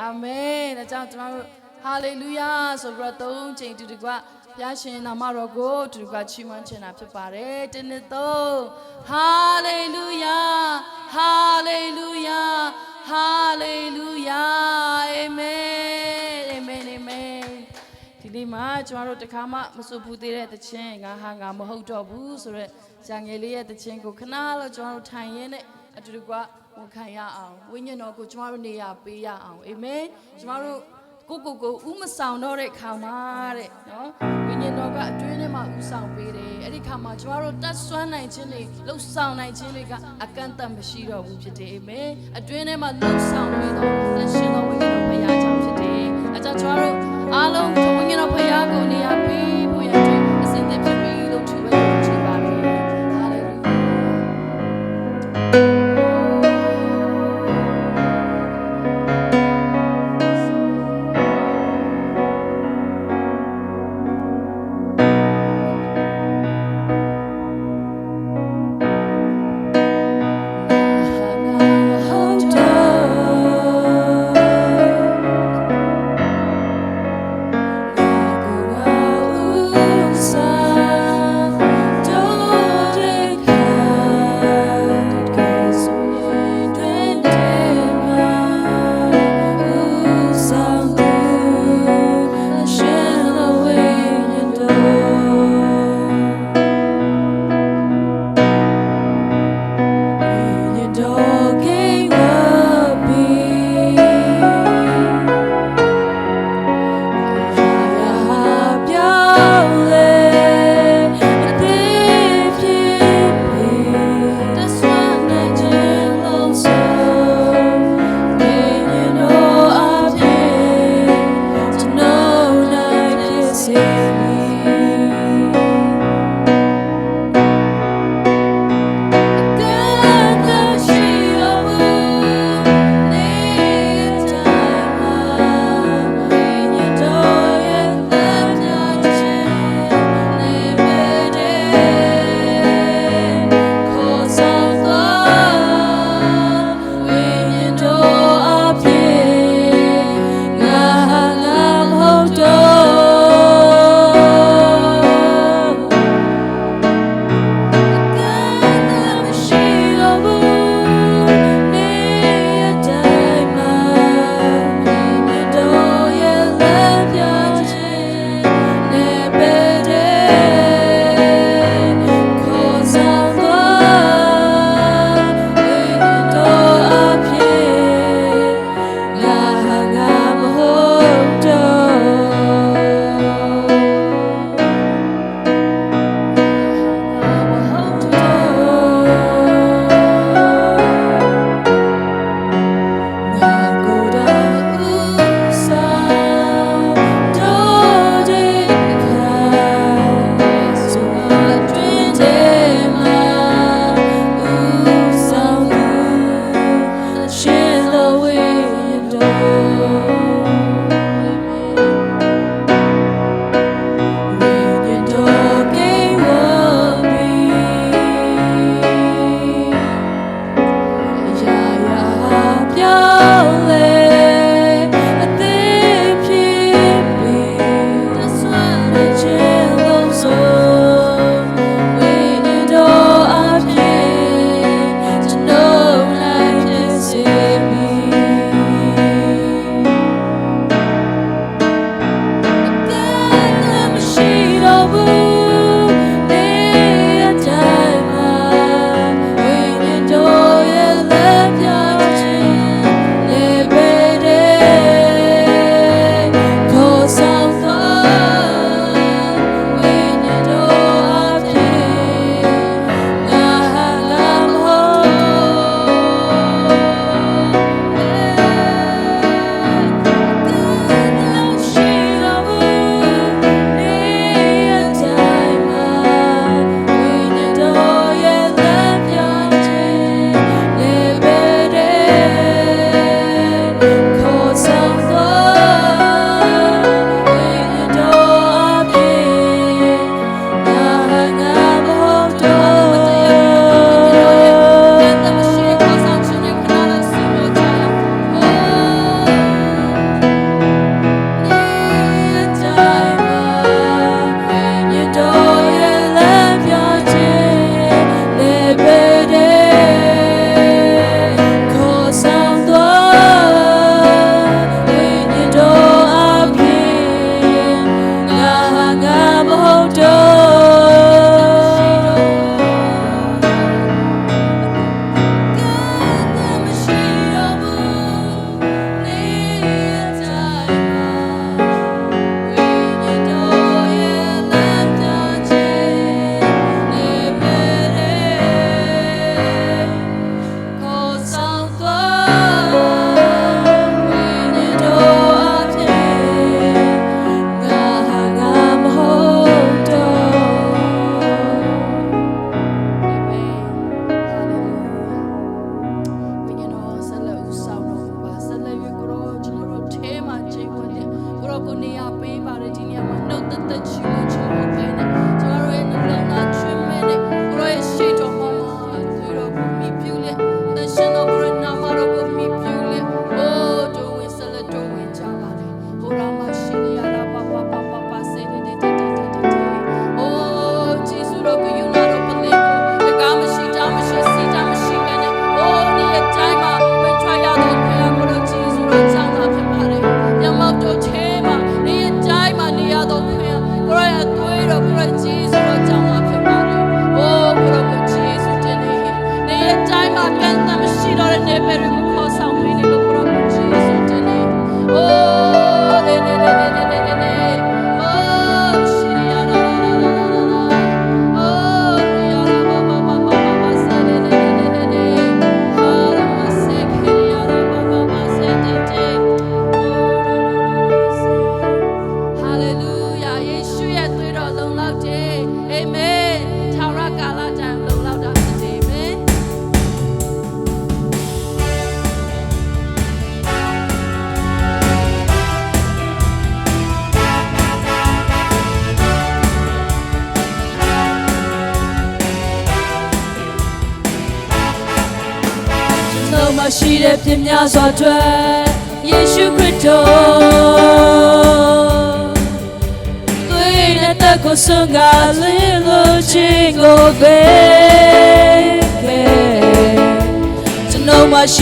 အာမင်ဒါကြောင့်ကျွန်တော်တို့ဟာလေလုယာဆိုပြီးတော့သုံးချိန်တူတူကဘုရားရှင်နာမတော်ကိုတူတူကချီးမွမ်းချင်တာဖြစ်ပါတယ်တစ်နှစ်သုံးဟာလေလုယာဟာလေလုယာဟာလေလုယာအာမင်အာမင်အာမင်ဒီနေ့မှာကျွန်တော်တို့တခါမှမစွဘူးသေးတဲ့သချင်းငါဟာငါမဟုတ်တော့ဘူးဆိုတော့ဇာငယ်လေးရဲ့သချင်းကိုခဏလောက်ကျွန်တော်တို့ထိုင်ရင်းနဲ့အတူတူက ဝန်ခံရအောင်ဝိညာဉ်တော်ကိုကျွန်တော်တို့နေရာပေးရအောင်အာမင်ကျွန်တော်တို့ကိုကိုကိုဥမဆောင်တော့တဲ့ခါမှာတဲ့နော်ဝိညာဉ်တော်ကအတွင်းထဲမှာဥဆောင်ပေးတယ်အဲ့ဒီခါမှာကျွန်တော်တို့တတ်ဆွမ်းနိုင်ခြင်းတွေလှုပ်ဆောင်နိုင်ခြင်းတွေကအကန့်အသတ်မရှိတော့ဘူးဖြစ်တယ်အာမင်အတွင်းထဲမှာလှုပ်ဆောင်ပေးတော့သင်ရှင်တော်ဝိညာဉ်တော်ဖရာကြောင့်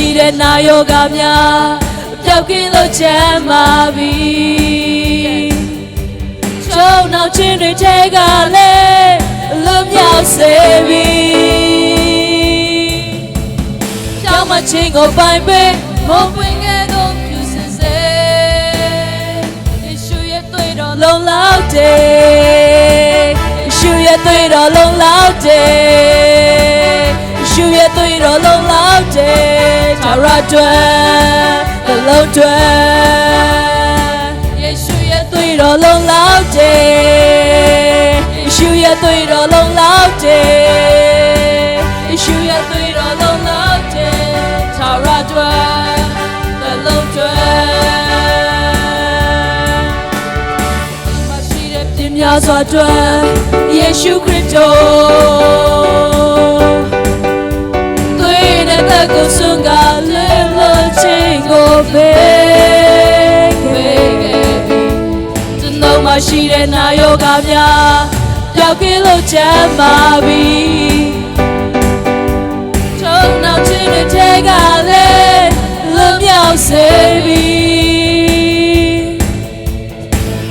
ရှိတဲ့နာယောဂများပျောက်ကင်းလို့ချမ်းသာပြီချုံနောက်ခြင်းတွေထဲကလည်းလွတ်မြောက်စေပြီကြောင်မချင်းကိုပိုင်ပေးမုံပွင့်ငယ်ကိုဖြူစင်စေယေရှုရဲ့သွေးတော်လုံလောက်တယ်ယေရှုရဲ့သွေးတော်လုံလောက်တယ်ယေရှုရဲ့သွေးတော်လုံလောက်တယ်သာ ရတွယ် the long တွယ်ယေရှုရဲ့သွေးတော်လုံလောက်တယ်ယေရှုရဲ့သွေးတော်လုံလောက်တယ်ယေရှုရဲ့သွေးတော်လုံလောက်တယ်သာရတွယ် the long တွယ်မရှိတဲ့ပြင်းများစွာတွယ်ယေရှုခရစ်တော်သွေး နဲ့တက်ကိုစွန့်ကလဲလို့ချင်းကိုပေးခဲ့ပြီကျွန်တော်မရှိတဲ့နာယောဂများပျောက်ကင်းလို့ချမ်းသာပြီထုံနောက်ချင်းတွေထဲကလည်းလွတ်မြောက်စေပြီ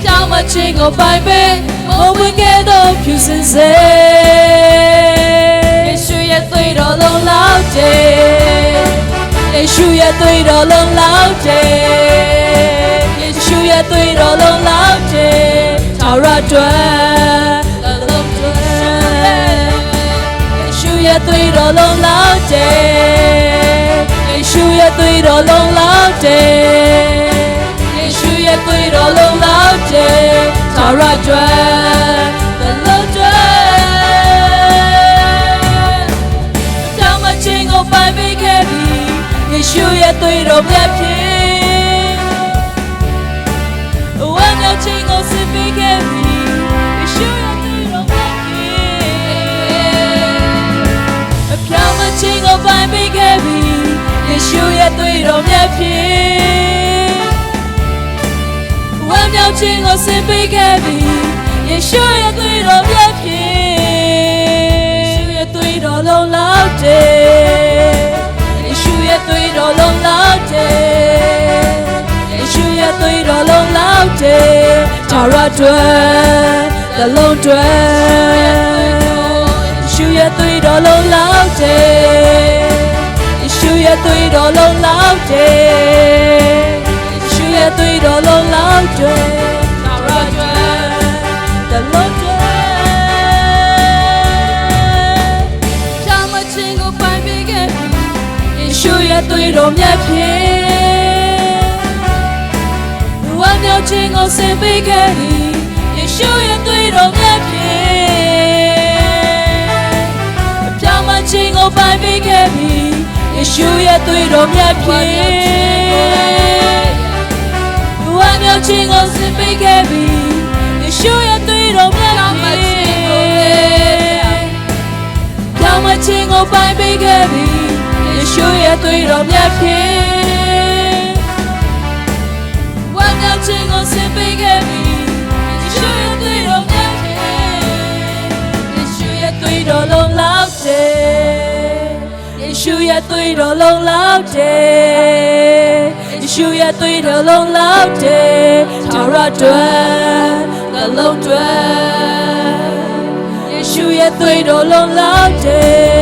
ကြောင်မချင်းကိုပိုင်ပေးမဝင်ခဲ့တော့ဖြူစင်စေ လုံးလောက်တယ်ယေရှုရဲ့သွေးတော်လုံးလောက်တယ်ယေရှုရဲ့သွေးတော်လုံးလောက်တယ်သာရတွယ်အလုံးတွယ်ယေရှုရဲ့သွေးတော်လုံးလောက်တယ်ယေရှုရဲ့သွေးတော်လုံးလောက်တယ်ယေရှုရဲ့သွေးတော်လုံးလောက်တယ်သာရကျွမ်း ရှုရဲ့သွေးတော်မြတ်ဖြစ်ဝမ်းမြောက်ခြင်းကိုစစ်ပေးခဲ့ပြီယေရှုရဲ့သွေးတော်မြတ်ဖြစ်အပြောင်းမချင်းကိုပိုင်ပေးခဲ့ပြီယေရှုရဲ့သွေးတော်မြတ်ဖြစ်ဝမ်းမြောက်ခြင်းကိုဆင်ပေးခဲ့ပြီယေရှုရဲ့သွေးတော်မြတ်ဖြစ်ယေရှုရဲ့သွေးတော်လုံးလောက်တယ်ယေရှုရဲ့ သွေးတော်လုံးလောက်တယ်ယေရှုရဲ့သွေးတော်လုံးလောက်တယ်သာရတွယ် the long တွယ်ယေရှုရဲ့သွေးတော်လုံးလောက်တယ်ယေရှုရဲ့သွေးတော်လုံးလောက်တယ်ရှူရဲ့သွေးတော်လုံးလောက်တယ် သွေးတော်မြတ်ဖြစ်ဝမ်းမြောက်ခြင်းကိုဆင်ပေးခဲ့သည်ယေရှုရဲ့သွေးတော်မြတ်ဖြစ်အပြောင်းမခြင်းကိုပိုင်ပေးခဲ့သည်ယေရှုရဲ့သွေးတော်မြတ်ဖြစ်ဝမ်းမြောက်ခြင်းကိုစစ်ပေးခဲ့ပြီယေရှုရဲ့သွေးတော်မြတ်ဖြစ်ကြောင်မခြင်းကိုပိုင်ပေးခဲ့ပြီယေ ရှုရဲ့သွေးတော်မြတ်ဖြစ်ဝမ်းမြောက်ခြင်းကိုစစ်ပေးခဲ့ပြီယေရှုရဲ့သွေးတော်မြတ်ဖြစ်ယေရှုရဲ့သွေးတော်လုံးလောက်တယ်ယေရှုရဲ့သွေးတော်လုံးလောက်တယ်ယေရှုရဲ့သွေးတော်လုံးလောက်တယ်သာရတွယ်နှလုံးတွယ်ယေရှုရဲ့သွေးတော်လုံးလောက်တယ်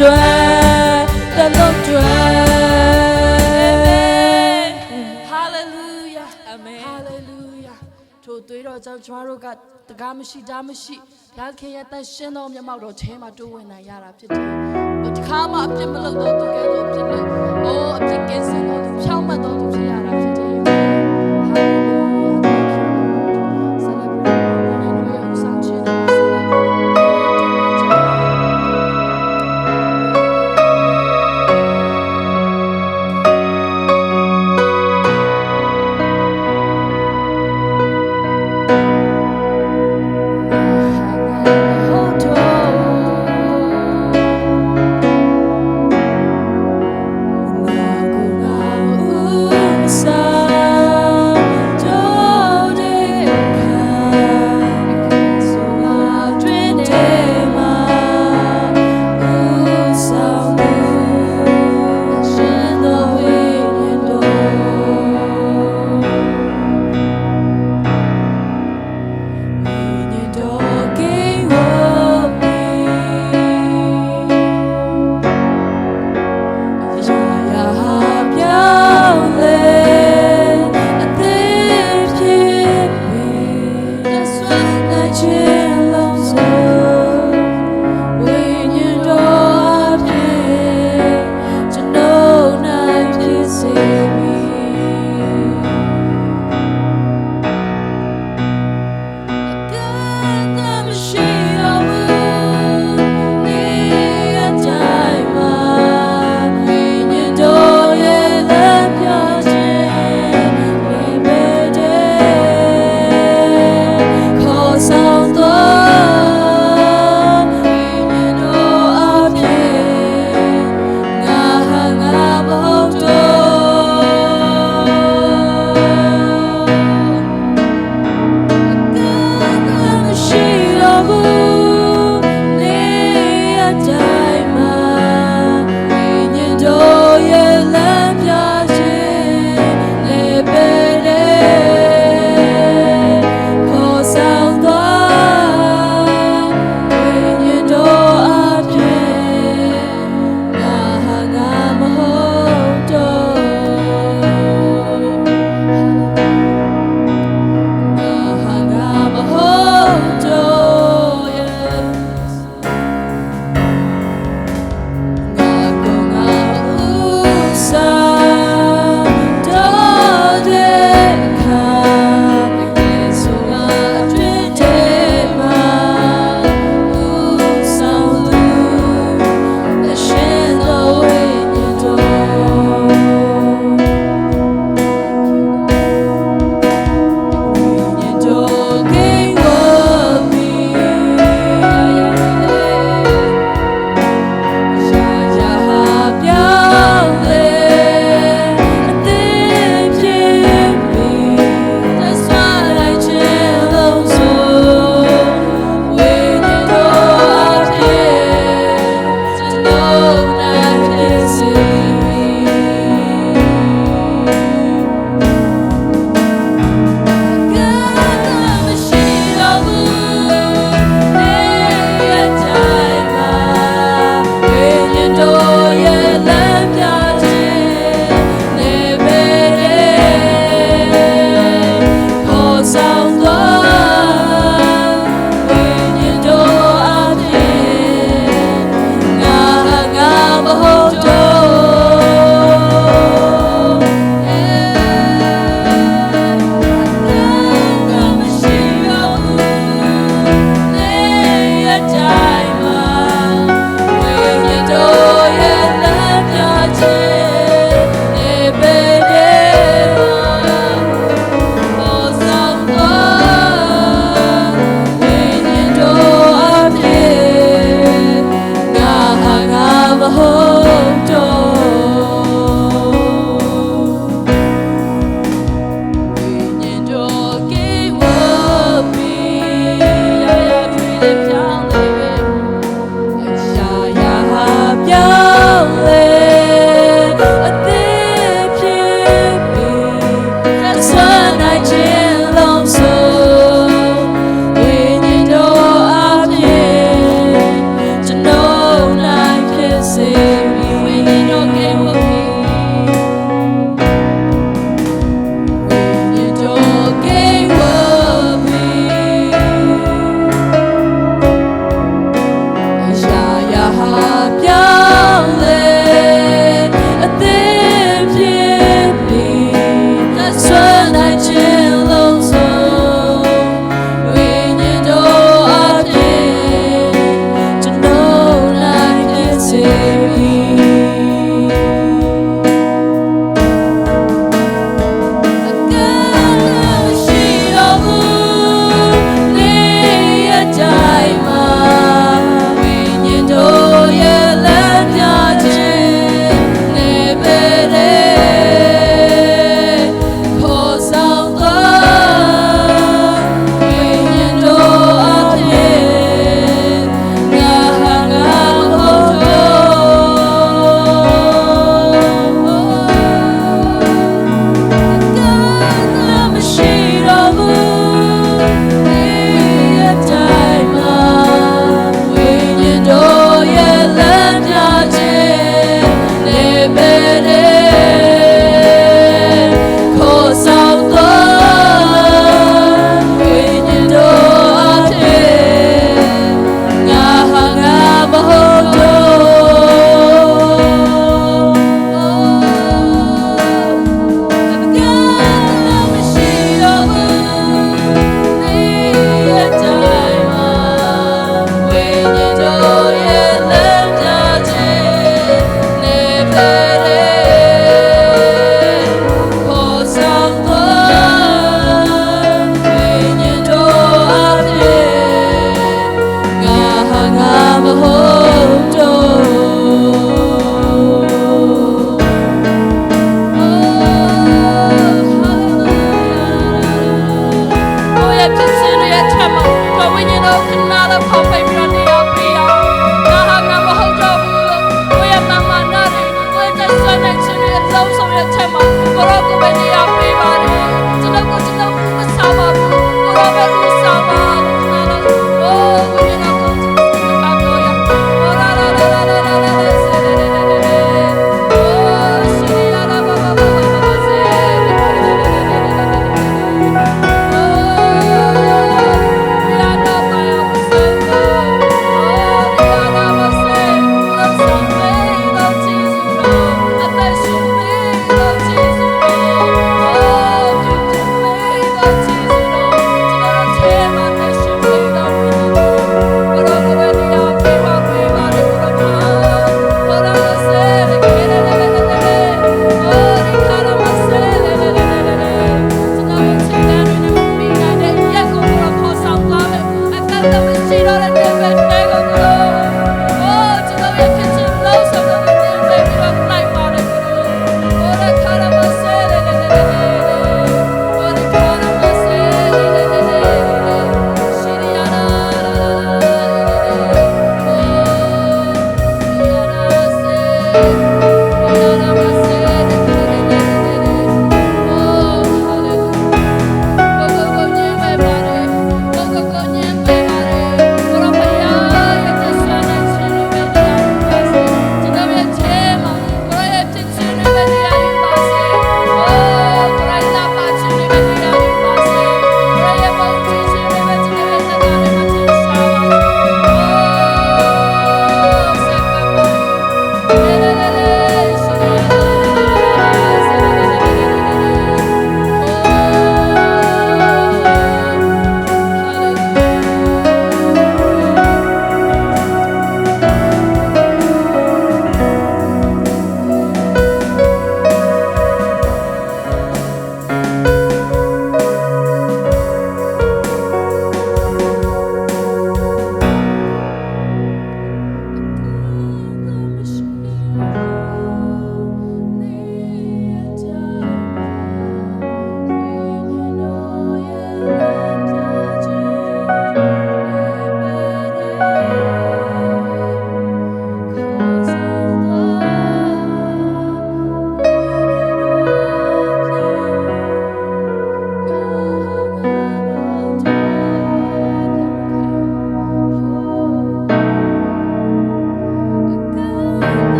တော်တလုံးတော် Hallelujah Amen Hallelujah ထိုသွေးတော်တော့ကျွန်တော်တို့ကတကားမရှိတားမရှိဘုရားခင်ရဲ့တန်ရှင်းသောမျက်မှောက်တော်ထဲမှာတိုးဝင်နိုင်ရတာဖြစ်တယ်။ဒီခါမှအပြစ်မလုပ်တော့သူကဲတော့ဖြစ်လို့အိုးအပြစ်ကင်းစင်တော့သူဖြောင်းမတ်တော့သူဖြစ်ရတာဖြစ်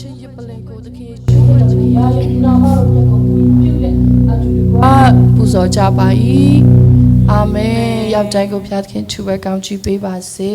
ခြင်းရဲ့ပလင်ကိုတခင်ကျိုးတော်ရဲ့ရာရဲ့နာမတော်မြတ်ကိုပြုတဲ့အတူတူကပူဇော်ကြပါ၏အာမင်ရောက်တိုင်းကိုဖျားသခင်သူပဲကောင်းချီးပေးပါစေ